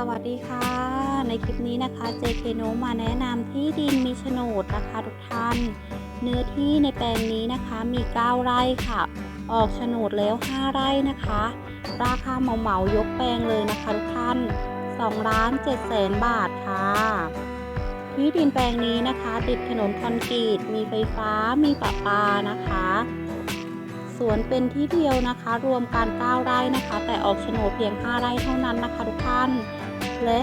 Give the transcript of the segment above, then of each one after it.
สวัสดีค่ะ ในคลิปนี้นะคะ JK โนมาแนะนำที่ดินมีโฉนดนะคะทุกท่าน เนื้อที่ในแปลงนี้นะคะมี 9 ไร่ค่ะ ออกโฉนดแล้ว 5 ไร่นะคะ ราคาเหมาเหมายกแปลงเลยนะคะทุกท่าน2ล้าน7แสนบาทค่ะ ที่ดินแปลงนี้นะคะ ติดถนนคอนกรีต มีไฟฟ้ามีประปานะคะสวนเป็นที่เดียวนะคะ รวมกัน9ไร่นะคะ แต่ออกโฉนดเพียง 5 ไร่เท่านั้นนะคะทุกท่าน และ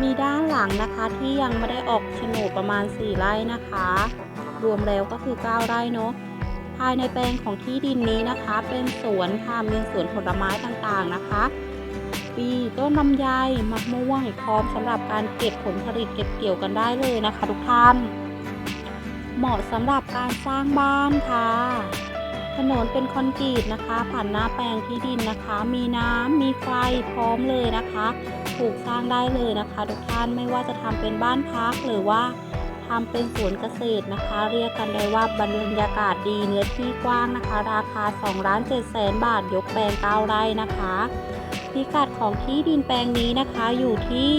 มีด้านหลังนะคะที่ยังไม่ได้ออกโฉนดประมาณ 4 ไร่นะคะ รวมแล้วก็คือ 9 ไร่เนาะภายในแปลงของที่ดินนี้นะคะ เป็นสวนค่ะมีสวนผลไม้ต่างๆนะคะ ปีต้นลำไยมะม่วงพร้อมสำหรับการเก็บผลผลิตเก็บเกี่ยวกันได้เลยนะคะ ทุกท่าน เหมาะสำหรับการสร้างบ้านค่ะ ถนนเป็นคอนกรีตนะคะ ผ่านหน้าแปลงที่ดินนะคะ มีน้ำมีไฟพร้อมเลยนะคะปลูกสร้างได้เลยนะคะ ทุกท่านไม่ว่าจะทำเป็นบ้านพักหรือว่าทำเป็นสวนเกษตรนะคะ เรียกกันได้ว่าบรรยากาศดีเนื้อที่กว้างนะคะ ราคา2ล้าน7แสนบาท ยกแปลง9ไร่นะคะพิกัดของที่ดินแปลงนี้นะคะอยู่ที่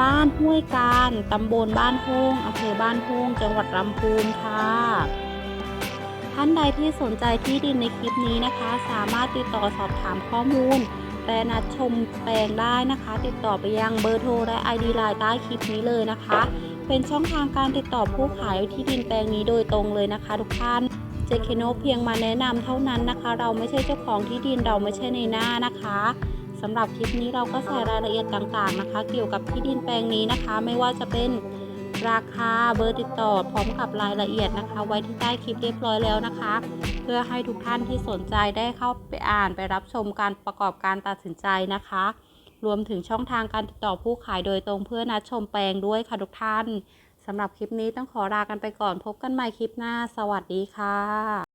บ้านห้วยการ ตำบลบ้านโฮงอำเภอบ้านโฮงจังหวัดลำพูนค่ะ ท่านใดที่สนใจที่ดินในคลิปนี้นะคะ สามารถติดต่อสอบถามข้อมูลและนัดชมแปลงได้นะคะ ติดต่อไปยังเบอร์โทรและ ID ไลน์ใต้คลิปนี้เลยนะคะ เป็นช่องทางการติดต่อผู้ขายที่ดินแปลงนี้โดยตรงเลยนะคะทุกท่านเจเคโนเพียงมาแนะนำเท่านั้นนะคะ เราไม่ใช่เจ้าของที่ดินเราไม่ใช่ในหน้านะคะสำหรับคลิปนี้เราก็ใส่รายละเอียดต่างๆนะคะ เกี่ยวกับที่ดินแปลงนี้นะคะ ไม่ว่าจะเป็น ราคาเบอร์ติดต่อพร้อมกับรายละเอียดนะคะ ไว้ที่ใต้คลิปเรียบร้อยแล้วนะคะ เพื่อให้ทุกท่านที่สนใจได้เข้าไปอ่านไปรับชมการประกอบการตัดสินใจนะคะ รวมถึงช่องทางการติดต่อผู้ขายโดยตรงเพื่อนัดชมแปลงด้วยค่ะทุกท่านสำหรับคลิปนี้ต้องขอลากันไปก่อนพบกันใหม่คลิปหน้า สวัสดีค่ะ